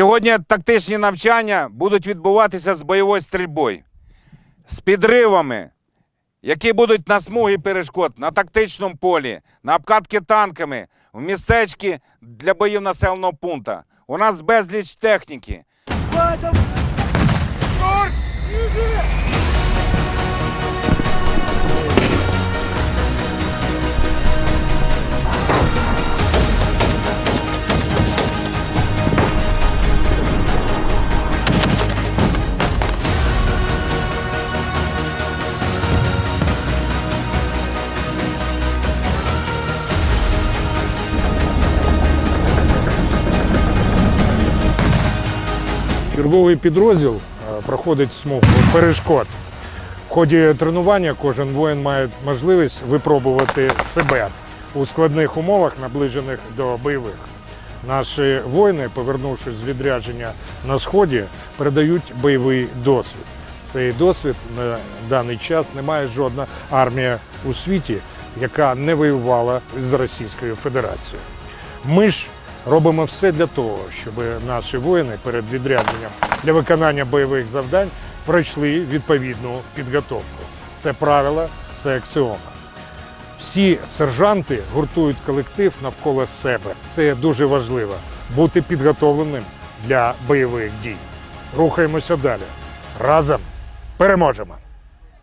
Сьогодні тактичні навчання будуть відбуватися з бойовою стрільбою, з підривами, які будуть на смугі перешкод, на тактичному полі, на обкатки танками, в містечки для боїв населеного пункту. У нас безліч техніки. Черговий підрозділ е, проходить смугу перешкод. В ході тренування кожен воїн має можливість випробувати себе у складних умовах, наближених до бойових. Наші воїни, повернувшись з відрядження на сході, передають бойовий досвід. Цей досвід на даний час не має жодна армія у світі, яка не воювала з Російською Федерацією. Ми ж робимо все для того, щоб наші воїни перед відрядженням для виконання бойових завдань пройшли відповідну підготовку. Це правила, це аксіома. Всі сержанти гуртують колектив навколо себе. Це дуже важливо бути підготовленим для бойових дій. Рухаємося далі. Разом переможемо!